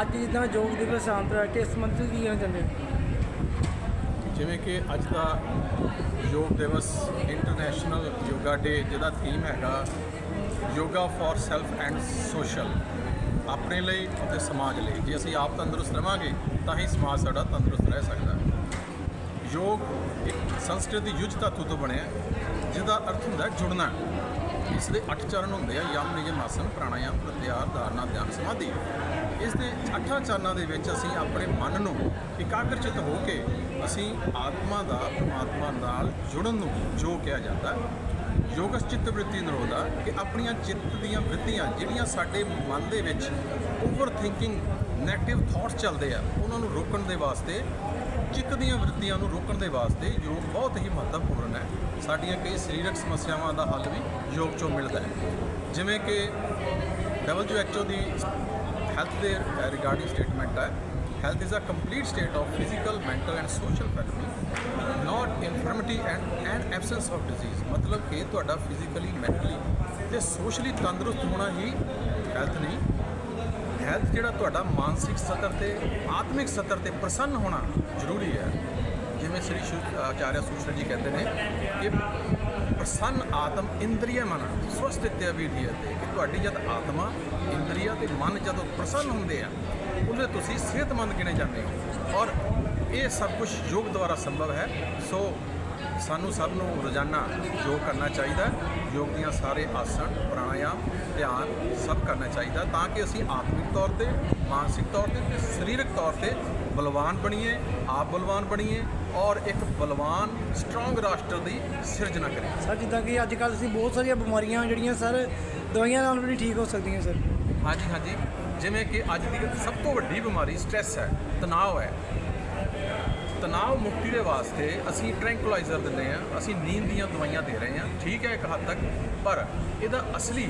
ਅੱਜ ਜਿੱਦਾਂ ਯੋਗ ਦਿਵਸ ਆਂਤਰਾ ਕਿ ਇਸ ਮੰਥ ਕੀ ਕਹਿਣਾ ਚਾਹੁੰਦੇ ਹੋ ਜਿਵੇਂ ਕਿ ਅੱਜ ਦਾ ਯੋਗ ਦਿਵਸ ਇੰਟਰਨੈਸ਼ਨਲ ਯੋਗਾ ਡੇ ਜਿਹਦਾ ਥੀਮ ਹੈਗਾ yoga for self and social ਆਪਣੇ ਲਈ ਅਤੇ ਸਮਾਜ ਲਈ। ਜੇ ਅਸੀਂ ਆਪ ਤੰਦਰੁਸਤ ਰਵਾਂਗੇ ਤਾਂ ਹੀ ਸਮਾਜ ਸਾਡਾ ਤੰਦਰੁਸਤ ਰਹਿ ਸਕਦਾ ਹੈ। ਯੋਗ ਇੱਕ ਸੰਸਕ੍ਰਿਤ ਦੀ ਯੁੱਧ ਧਾਤੂ ਤੋਂ ਬਣਿਆ ਹੈ, ਜਿਹਦਾ ਅਰਥ ਹੁੰਦਾ ਜੁੜਨਾ। ਇਸ ਦੇ ਅੱਠ ਚਰਨ ਹੁੰਦੇ ਆ, ਯਮ ਨਿਯਮ ਆਸਨ ਪ੍ਰਾਣਾਯਾਮ ਪ੍ਰਤਿਆਰ ਧਾਰਨਾ, ਧਿਆਨ, ਸਮਾਧੀ। ਇਸ ਦੇ ਅੱਠਾਂ ਚਰਨਾਂ ਦੇ ਵਿੱਚ ਅਸੀਂ ਆਪਣੇ ਮਨ ਨੂੰ ਇਕਾਗਰਚਿਤ ਹੋ ਕੇ ਅਸੀਂ ਆਤਮਾ ਦਾ, ਪਰਮਾਤਮਾ ਨਾਲ ਜੁੜਨ ਨੂੰ ਜੋ ਕਿਹਾ ਜਾਂਦਾ ਯੋਗਸ ਚਿੱਤ ਵ੍ਰਿਤੀ ਨਿਰੋਧਾ ਕਿ ਆਪਣੀਆਂ ਚਿੱਤ ਦੀਆਂ ਵ੍ਰਿਤੀਆਂ ਜਿਹੜੀਆਂ ਸਾਡੇ ਮਨ ਦੇ ਵਿੱਚ ਓਵਰ ਥਿੰਕਿੰਗ 네ਗੇਟਿਵ ਥਾਟਸ ਚੱਲਦੇ ਆ, ਉਹਨਾਂ ਨੂੰ ਰੋਕਣ ਦੇ ਵਾਸਤੇ ਚਿੱਤ ਦੀਆਂ ਵ੍ਰਿਤੀਆਂ ਨੂੰ ਰੋਕਣ ਦੇ ਵਾਸਤੇ ਯੋਗ ਬਹੁਤ ਹੀ ਮਹੱਤਵਪੂਰਨ ਹੈ। ਸਾਡੀਆਂ ਕਈ ਸਰੀਰਕ ਸਮੱਸਿਆਵਾਂ ਦਾ ਹੱਲ ਵੀ ਯੋਗ ਚੋਂ ਮਿਲਦਾ ਹੈ। ਜਿਵੇਂ ਕਿ WHO ਦੀ ਹੈਲਥ ਦੇ ਰਿਗਾਰਡਿੰਗ ਸਟੇਟਮੈਂਟ ਹੈ health is a complete state of physical mental and social wellbeing not infirmity and and absence of disease ਮਤਲਬ ਕਿ ਤੁਹਾਡਾ ਫਿਜ਼ੀਕਲੀ ਮੈਂਟਲੀ ਤੇ ਸੋਸ਼ਲੀ ਤੰਦਰੁਸਤ ਹੋਣਾ ਹੀ ਹੈਲਥ ਨਹੀਂ ਹੈਲਥ ਜਿਹੜਾ ਤੁਹਾਡਾ ਮਾਨਸਿਕ ਸਤਰ ਤੇ ਆਤਮਿਕ ਸਤਰ ਤੇ ਪ੍ਰਸੰਨ ਹੋਣਾ ਜ਼ਰੂਰੀ ਹੈ। ਜਿਵੇਂ ਸ੍ਰੀ ਸ਼ੁ- ਆਚਾਰਿਆ ਸੂਸ਼ਰ ਜੀ ਕਹਿੰਦੇ ਨੇ ਕਿ ਪ੍ਰਸੰਨ ਆਤਮ ਇੰਦਰੀਆ ਮਨ ਸਵਸਥਿਤਿ ਵਿਧੀਯਤੇ ਕਿ ਤੁਹਾਡੀ ਜਦ ਆਤਮਾ ਇੰਦਰੀਆ ਤੇ ਮਨ ਜਦੋਂ ਪ੍ਰਸੰਨ ਹੁੰਦੇ ਆ, ਉਹਦੇ ਤੁਸੀਂ ਸਿਹਤਮੰਦ ਗਿਣੇ ਜਾਂਦੇ ਹੋ। ਔਰ ਇਹ ਸਭ ਕੁਝ ਯੋਗ ਦੁਆਰਾ ਸੰਭਵ ਹੈ। ਸੋ ਸਾਨੂੰ ਸਭ ਨੂੰ ਰੋਜ਼ਾਨਾ ਯੋਗ ਕਰਨਾ ਚਾਹੀਦਾ। ਯੋਗ ਦੀਆਂ ਸਾਰੇ ਆਸਣ ਪ੍ਰਾਣਾਯਾਮ ਧਿਆਨ ਸਭ ਕਰਨਾ ਚਾਹੀਦਾ ਤਾਂ ਕਿ ਅਸੀਂ ਆਤਮਿਕ ਤੌਰ ਤੇ ਮਾਨਸਿਕ ਤੌਰ ਤੇ ਤੇ ਸਰੀਰਕ ਤੌਰ ਤੇ ਬਲਵਾਨ ਬਣੀਏ ਆਪ ਬਲਵਾਨ ਬਣੀਏ ਔਰ ਇੱਕ ਬਲਵਾਨ ਸਟਰੋਂਗ ਰਾਸ਼ਟਰ ਦੀ ਸਿਰਜਣਾ ਕਰੀਏ। ਸਰ ਜਿੱਦਾਂ ਕਿ ਅੱਜ ਕੱਲ੍ਹ ਅਸੀਂ ਬਹੁਤ ਸਾਰੀਆਂ ਬਿਮਾਰੀਆਂ ਜਿਹੜੀਆਂ ਸਰ ਦਵਾਈਆਂ ਨਾਲ ਵੀ ਠੀਕ ਹੋ ਸਕਦੀਆਂ ਸਰ। ਹਾਂਜੀ ਹਾਂਜੀ। ਜਿਵੇਂ ਕਿ ਅੱਜ ਦੀ ਸਭ ਤੋਂ ਵੱਡੀ ਬਿਮਾਰੀ ਸਟ੍ਰੈਸ ਹੈ ਤਣਾਅ ਹੈ। ਤਣਾਅ ਮੁਕਤੀ ਦੇ ਵਾਸਤੇ ਅਸੀਂ ਟ੍ਰੈਂਕੁਲਾਈਜ਼ਰ ਦਿੰਦੇ ਆ ਅਸੀਂ ਨੀਂਦ ਦੀਆਂ ਦਵਾਈਆਂ ਦੇ ਰਹੇ ਹਾਂ, ਠੀਕ ਹੈ ਇੱਕ ਹੱਦ ਤੱਕ, ਪਰ ਇਹਦਾ ਅਸਲੀ,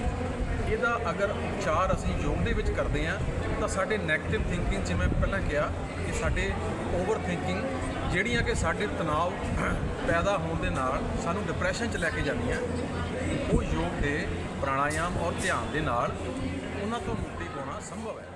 ਇਹਦਾ ਅਗਰ ਉਪਚਾਰ ਅਸੀਂ ਯੋਗ ਦੇ ਵਿੱਚ ਕਰਦੇ ਆ ਤਾਂ ਸਾਡੇ 네ਗੇਟਿਵ ਥਿੰਕਿੰਗ ਜਿਵੇਂ ਪਹਿਲਾਂ ਕਿਹਾ ਕਿ ਸਾਡੇ ਓਵਰ ਥਿੰਕਿੰਗ ਜਿਹੜੀਆਂ ਕਿ ਸਾਡੇ ਤਣਾਅ ਪੈਦਾ ਹੋਣ ਦੇ ਨਾਲ ਸਾਨੂੰ ਡਿਪਰੈਸ਼ਨ 'ਚ ਲੈ ਕੇ ਜਾਂਦੀਆਂ, ਉਹ ਯੋਗ ਦੇ ਪ੍ਰਾਣਾਯਾਮ ਔਰ ਧਿਆਨ ਦੇ ਨਾਲ ਉਹਨਾਂ ਤੋਂ ਮੁਕਤੀ ਪਾਉਣਾ ਸੰਭਵ ਹੈ।